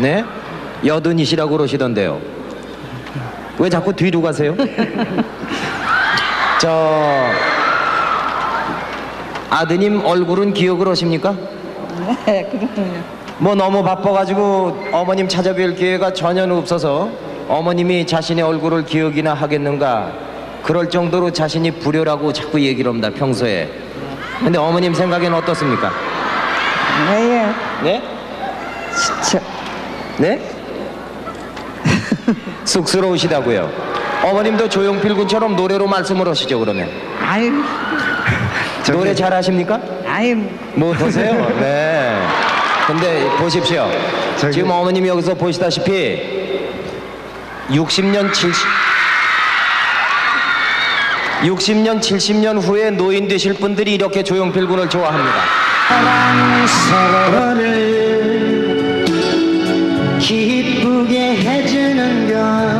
네? 여든이시라고 그러시던데요. 왜 자꾸 뒤로 가세요? 저 아드님 얼굴은 기억을 하십니까? 네, 그럼요. 뭐 너무 바빠가지고 어머님 찾아뵐 기회가 전혀 없어서 어머님이 자신의 얼굴을 기억이나 하겠는가 그럴 정도로 자신이 불효라고 자꾸 얘기를 합니다 평소에 근데 어머님 생각에는 어떻습니까? 네, 네? 진짜. 네? 쑥스러우시다고요 어머님도 조용필 군처럼 노래로 말씀을 하시죠 그러면 아유, 노래 잘 하십니까? 아유, 못하세요? 네. 근데 보십시오. 저기- 지금 어머님이 여기서 보시다시피 60년, 70, 60년, 70년 후에 노인 되실 분들이 이렇게 조용필 군을 좋아합니다. 웃게 해주는 건